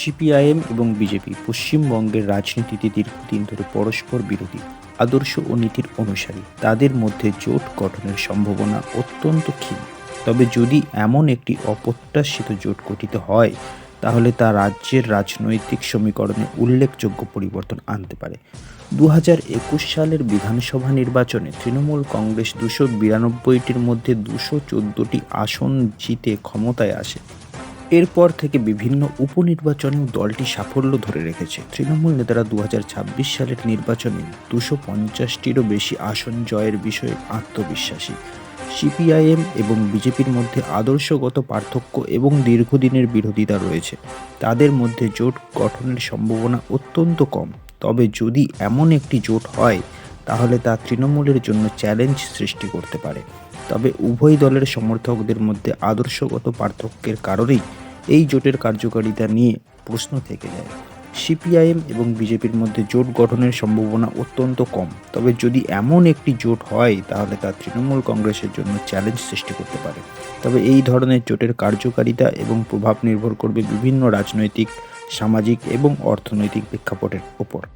CPIM এবং BJP পশ্চিমবঙ্গের রাজনীতিতে দীর্ঘদিন ধরে পরস্পর বিরোধী, আদর্শ ও নীতির অনুসারী, তাদের মধ্যে জোট গঠনের সম্ভাবনা অত্যন্ত ক্ষীণ। তবে যদি এমন একটি অপ্রত্যাশিত জোট গঠিত হয়, তাহলে তা রাজ্যের রাজনৈতিক সমীকরণে উল্লেখযোগ্য পরিবর্তন আনতে পারে। দু হাজার একুশ সালের বিধানসভা নির্বাচনে তৃণমূল কংগ্রেস দুশো বিরানব্বইটির মধ্যে দুশো চোদ্দোটি আসন জিতে ক্ষমতায় আসে। এরপর থেকে বিভিন্ন উপনির্বাচনেও দলটি সাফল্য ধরে রেখেছে। তৃণমূল নেতারা দু হাজার ছাব্বিশ সালের নির্বাচনে দুশো পঞ্চাশটিরও বেশি আসন জয়ের বিষয়ে আত্মবিশ্বাসী। সিপিআইএম এবং বিজেপির মধ্যে আদর্শগত পার্থক্য এবং দীর্ঘদিনের বিরোধিতা রয়েছে। তাদের মধ্যে জোট গঠনের সম্ভাবনা অত্যন্ত কম। তবে যদি এমন একটি জোট হয়, তাহলে তা তৃণমূলের জন্য চ্যালেঞ্জ সৃষ্টি করতে পারে। তবে উভয় দলের সমর্থকদের মধ্যে আদর্শগত পার্থক্যের কারণেই এই জোটের কার্যকারিতা নিয়ে প্রশ্ন থেকে যায়। সিপিআইএম এবং বিজেপির মধ্যে জোট গঠনের সম্ভাবনা অত্যন্ত কম। তবে যদি এমন একটি জোট হয়, তাহলে তা তৃণমূল কংগ্রেসের জন্য চ্যালেঞ্জ সৃষ্টি করতে পারে। তবে এই ধরনের জোটের কার্যকারিতা এবং প্রভাব নির্ভর করবে বিভিন্ন রাজনৈতিক, সামাজিক এবং অর্থনৈতিক প্রেক্ষাপটের ওপর